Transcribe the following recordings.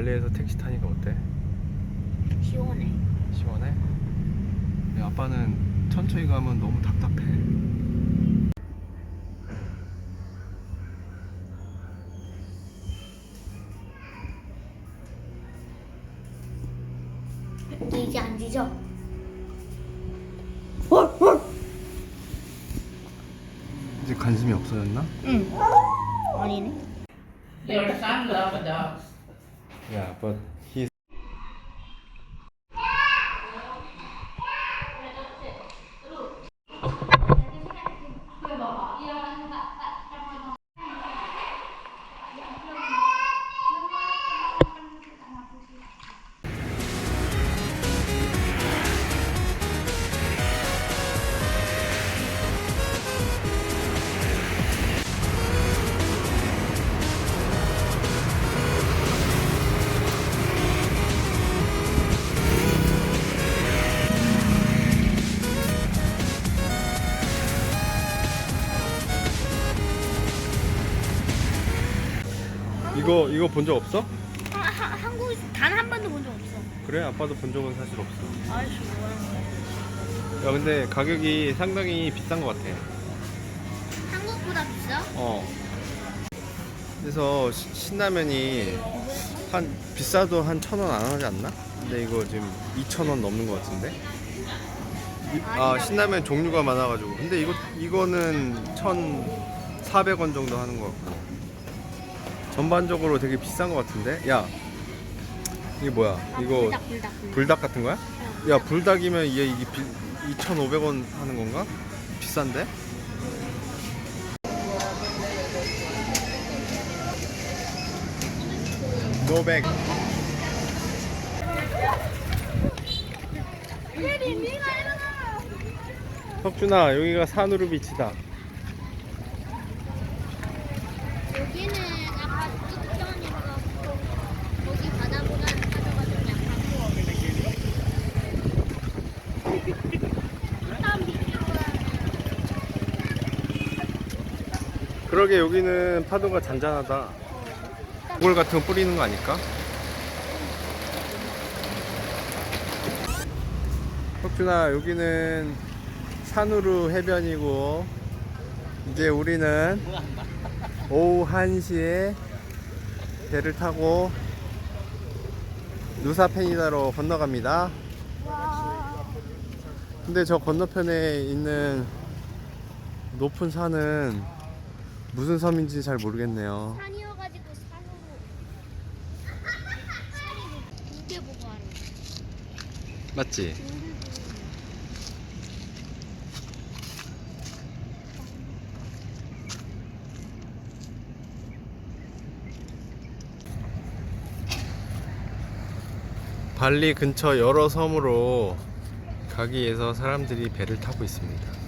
발리에서 택시 타니까 어때? 시원해. 시원해? 야, 아빠는 천천히 가면 너무 답답해. 이거 이거 본 적 없어? 하, 하, 한국 단한 번도 본 적 없어. 그래 아빠도 본 적은 사실 없어. 아이씨 거야? 야 근데 가격이 상당히 비싼 것 같아. 한국보다 비싸? 어. 그래서 시- 신라면이 한 비싸도 한 천 원 안 하지 않나? 근데 이거 지금 2천 원 넘는 것 같은데. 이- 아 신라면 종류가 많아가지고 근데 이거 이거는 1,400원 정도 하는 것 같고 전반적으로 되게 비싼 것 같은데 야 이게 뭐야 아, 이거 불닭 불닭 불닭. 불닭 같은 거야? 야 불닭이면 이게 이게 2,500원 하는 건가? 비싼데? 노백 혁준아 여기가 산우루 비치다 여기는 아까 뚝전이가 거기 바다보다 바다가 좀 약하고. 그러게 여기는 파도가 잔잔하다 돌 같은 거 뿌리는 거 아닐까? 혁준아 여기는 산우루 해변이고 이제 우리는 오후 1시에 배를 타고 누사페니다로 건너갑니다 근데 저 건너편에 있는 높은 산은 무슨 섬인지 잘 모르겠네요 산이어가지고 산으로 산이 두개 보고 하는. 맞지? 발리 근처 여러 섬으로 가기 위해서 사람들이 배를 타고 있습니다.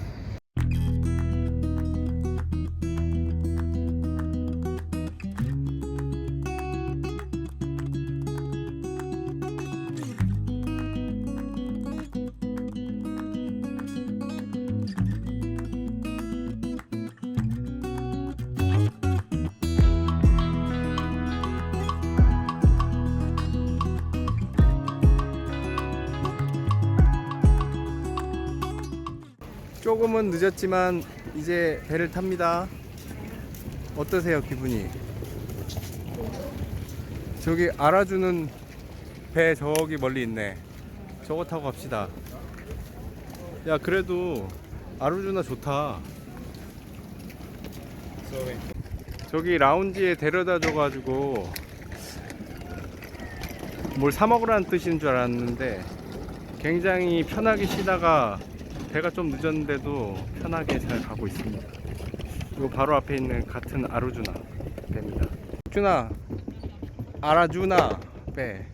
조금은 늦었지만 이제 배를 탑니다. 어떠세요, 기분이? 저기 알아주는 배 저기 멀리 있네. 저거 타고 갑시다. 야, 그래도 아루주나 좋다. 저기 라운지에 데려다 줘가지고 뭘 사 먹으라는 뜻인 줄 알았는데 굉장히 편하게 쉬다가 배가 좀 늦었는데도 편하게 잘 가고 있습니다. 이거 바로 앞에 있는 같은 아루주나 배입니다. 주나 아라주나 배.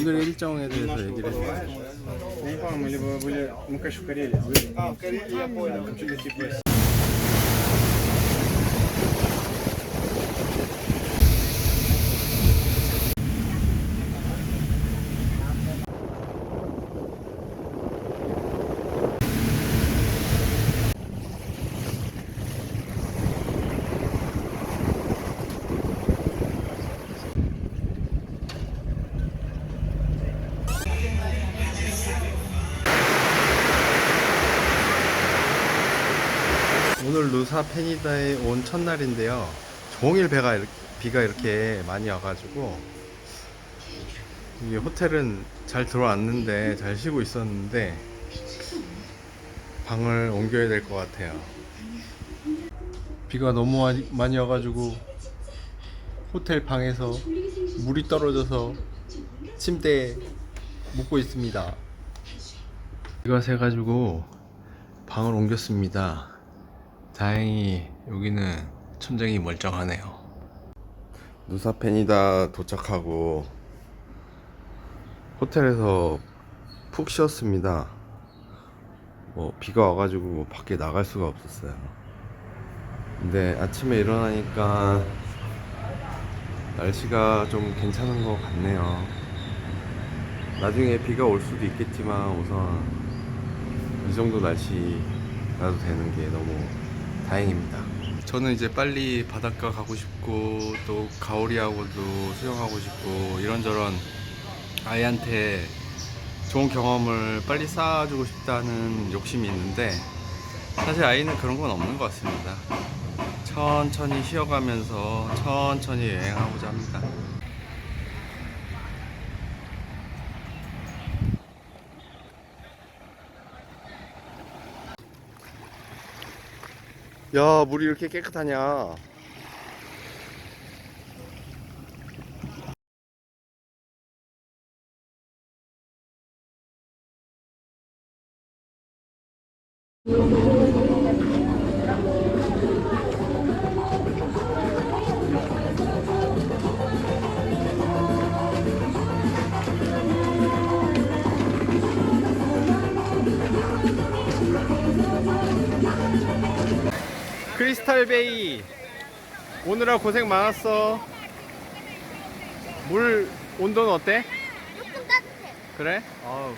오늘 일정에 대해서 얘기를 해주세요. 누사 페니다에 온 첫날인데요. 종일 배가 비가 이렇게 많이 와가지고 이 호텔은 잘 들어왔는데 잘 쉬고 있었는데 방을 옮겨야 될 것 같아요. 비가 너무 많이- 많이 와가지고 호텔 방에서 물이 떨어져서 침대에 묵고 있습니다. 비가 새가지고 방을 옮겼습니다. 다행히 여기는 천장이 멀쩡하네요. 누사펜이다 도착하고 호텔에서 푹 쉬었습니다. 뭐 비가 와가지고 뭐 밖에 나갈 수가 없었어요. 근데 아침에 일어나니까 날씨가 좀 괜찮은 것 같네요. 나중에 비가 올 수도 있겠지만 우선 이 정도 날씨라도 되는 게 너무 다행입니다. 저는 이제 빨리 바닷가 가고 싶고 또 가오리하고도 수영하고 싶고 이런저런 아이한테 좋은 경험을 빨리 쌓아주고 싶다는 욕심이 있는데 사실 아이는 그런 건 없는 것 같습니다. 천천히 쉬어가면서 천천히 여행하고자 합니다. 야, 물이 이렇게 깨끗하냐? 크리스탈베이 오느라 고생 많았어 물 온도는 어때? 조금 따뜻해. 그래? 어우.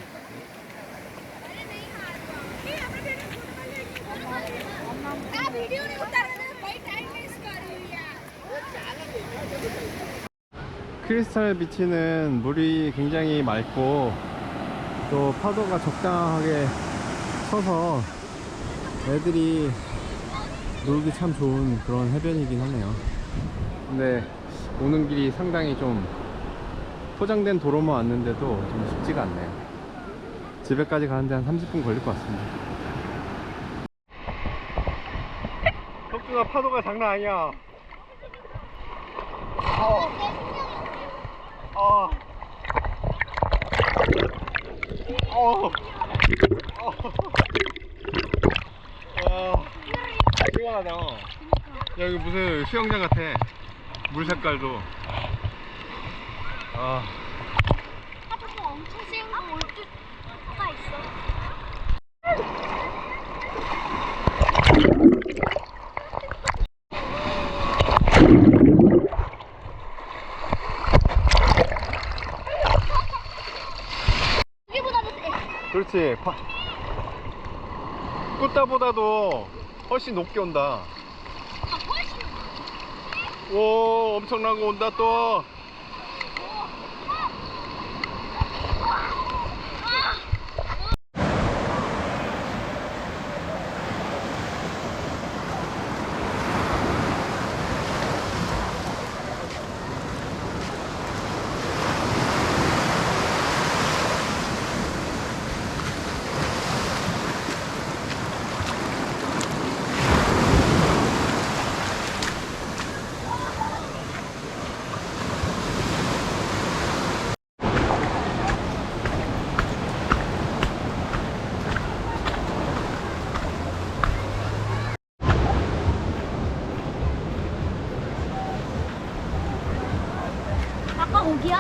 크리스탈 비치는 물이 굉장히 맑고 또 파도가 적당하게 쳐서 애들이 놀기 참 좋은 그런 해변이긴 하네요. 근데 오는 길이 상당히 좀 포장된 도로만 왔는데도 좀 쉽지가 않네요. 집에까지 가는데 한 30분 걸릴 것 같습니다. 석준아 파도가 장난 아니야. 어. 어. 어. 와. 시원하다. 야, 여기 무슨 수영장 같아. 물 색깔도. 아. 그렇지. 파... 꾸따보다도 훨씬 높게 온다. 아. 오, 엄청난 거 온다 또.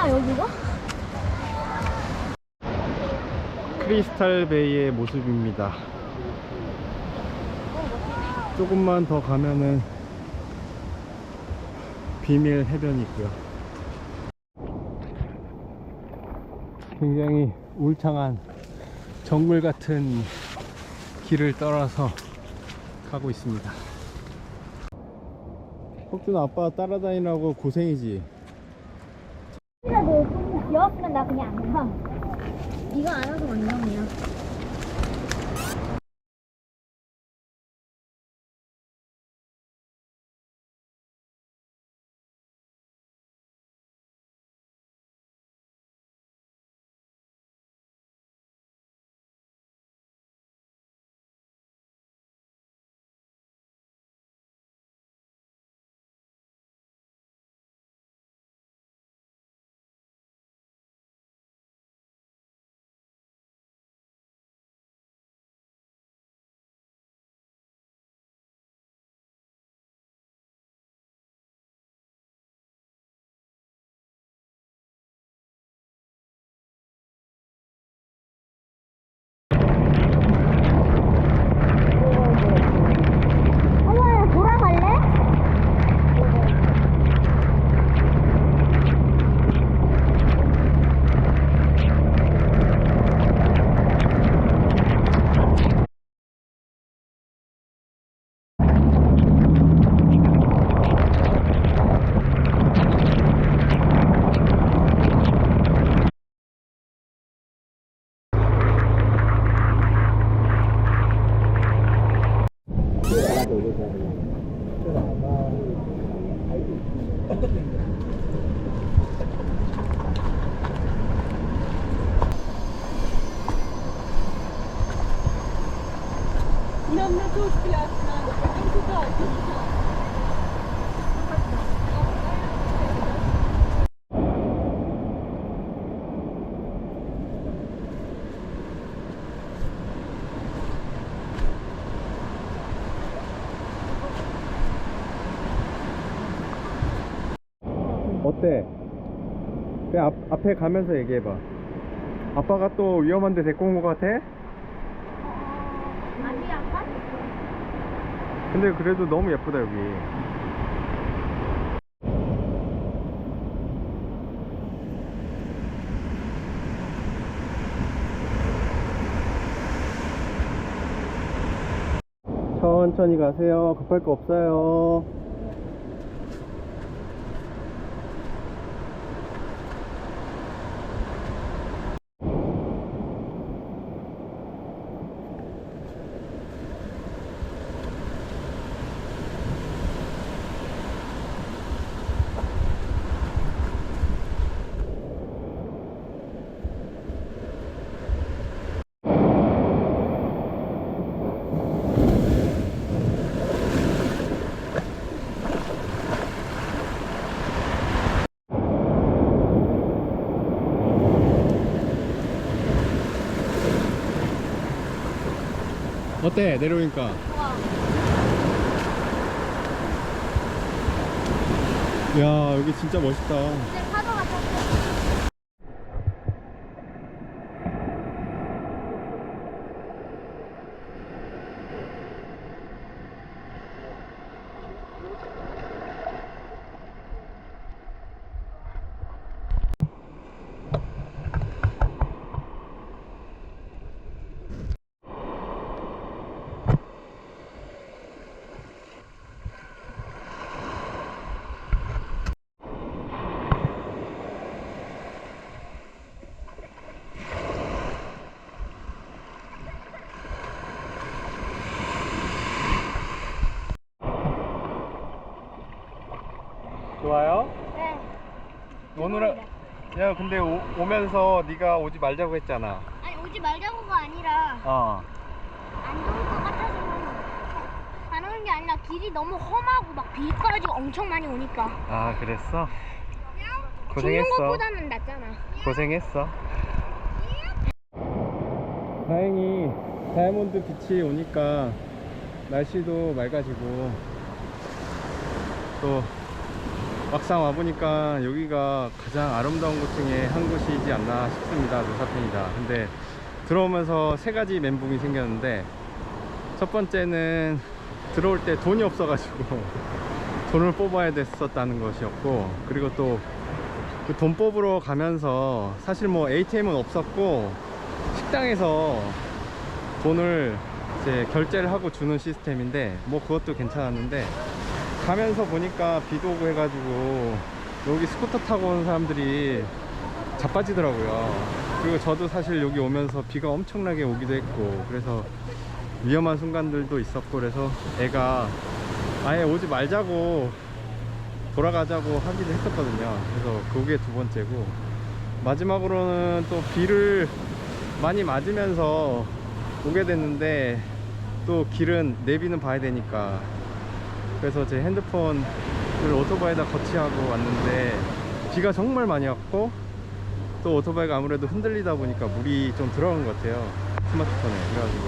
여기가? 크리스탈 베이의 모습입니다. 조금만 더 가면은 비밀 해변이 있고요. 굉장히 울창한 정글 같은 길을 따라서 가고 있습니다. 석준 아빠 따라다니라고 고생이지. 진짜 너좀 귀여웠으면 나 그냥 안 가. 이거 알아서 완전이야. Thank you. 때? 그 앞, 앞에 가면서 얘기해봐. 아빠가 또 위험한데 데리고 온것 같아? 아니 약간? 근데 그래도 너무 예쁘다 여기. 천천히 가세요. 급할 거 없어요. 어때 내려오니까? 야 여기 진짜 멋있다. 좋아요? 네. 오늘은 야 근데 오, 오면서 네가 오지 말자고 했잖아. 아니 오지 말자고가 아니라 어. 안 좋을 것 같아서 안 오는 게 아니라 길이 너무 험하고 막 비까지 엄청 많이 오니까 아 그랬어? 죽는 고생했어. 것보다는 낫잖아. 고생했어. 다행히 다이아몬드 빛이 오니까 날씨도 맑아지고 또 막상 와보니까 여기가 가장 아름다운 곳 중에 한 곳이지 않나 싶습니다. 노사편이다. 근데 들어오면서 세 가지 멘붕이 생겼는데 첫 번째는 들어올 때 돈이 없어가지고 돈을 뽑아야 됐었다는 것이었고 그리고 또 그 돈 뽑으러 가면서 사실 뭐 ATM은 없었고 식당에서 돈을 이제 결제를 하고 주는 시스템인데 뭐 그것도 괜찮았는데 가면서 보니까 비도 오고 해가지고 여기 스쿠터 타고 온 사람들이 자빠지더라고요 그리고 저도 사실 여기 오면서 비가 엄청나게 오기도 했고 그래서 위험한 순간들도 있었고 그래서 애가 아예 오지 말자고 돌아가자고 하기도 했었거든요. 그래서 그게 두 번째고 마지막으로는 또 비를 많이 맞으면서 오게 됐는데 또 길은 내비는 봐야 되니까 그래서 제 핸드폰을 오토바이에다 거치하고 왔는데 비가 정말 많이 왔고 또 오토바이가 아무래도 흔들리다 보니까 물이 좀 들어간 것 같아요 스마트폰에 그래가지고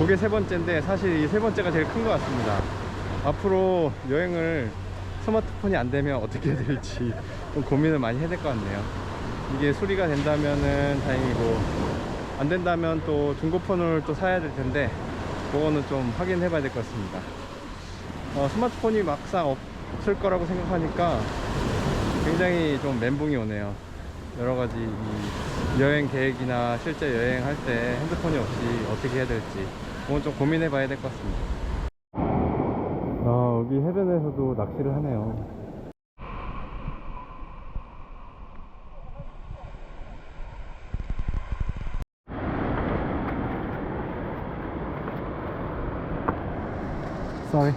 그게 세 번째인데 사실 이 세 번째가 제일 큰 것 같습니다 앞으로 여행을 스마트폰이 안 되면 어떻게 해야 될지 좀 고민을 많이 해야 될 것 같네요. 이게 수리가 된다면은 다행이고 안 된다면 또 중고폰을 또 사야 될 텐데 그거는 좀 확인해 봐야 될 것 같습니다. 어, 스마트폰이 막상 없을 거라고 생각하니까 굉장히 좀 멘붕이 오네요. 여러 가지 이 여행 계획이나 실제 여행할 때 핸드폰이 없이 어떻게 해야 될지 그건 좀 고민해 봐야 될 것 같습니다. 아, 여기 해변에서도 낚시를 하네요. Sorry.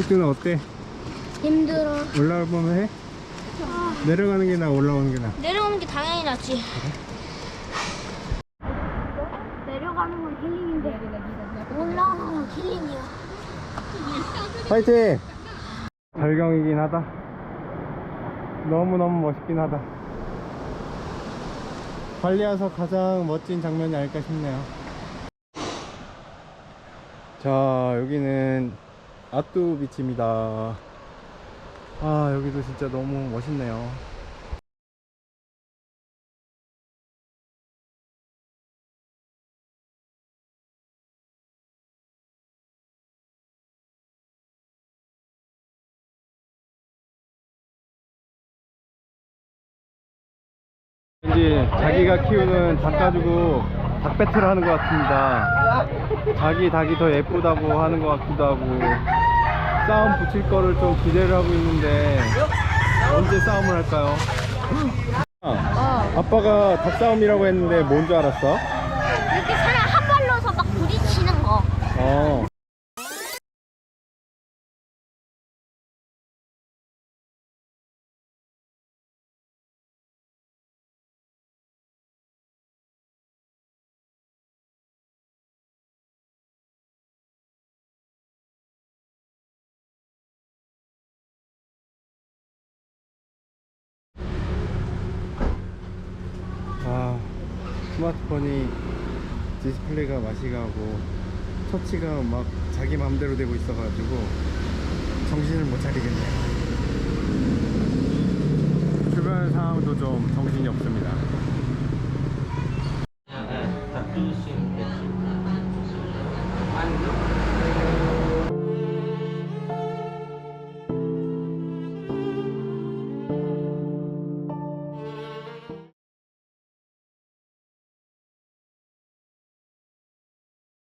흑준아 어때? 힘들어. 올라오면 해? 내려가는 게 나아 올라오는 게 나아? 내려오는 게 당연히 낫지. 내려가는 힐링인데. 몰라, 힐링이야. 파이팅! 발경이긴 하다. 너무너무 멋있긴 하다. 발리 와서 가장 멋진 장면이 아닐까 싶네요. 자, 여기는 아뚜 비치입니다. 아, 여기도 진짜 너무 멋있네요. 자기가 키우는 닭 가지고 닭 배틀 하는 것 같습니다. 자기 닭이 더 예쁘다고 하는 것 같기도 하고 싸움 붙일 거를 좀 기대를 하고 있는데 언제 싸움을 할까요? 아, 아빠가 닭 싸움이라고 했는데 뭔 줄 알았어? 이렇게 사람 한 발로서 막 부딪히는 거. 어. 스마트폰이 디스플레이가 맛이 가고 터치가 막 자기 맘대로 되고 있어가지고 정신을 못 차리겠네요. 주변 상황도 좀 정신이 없습니다.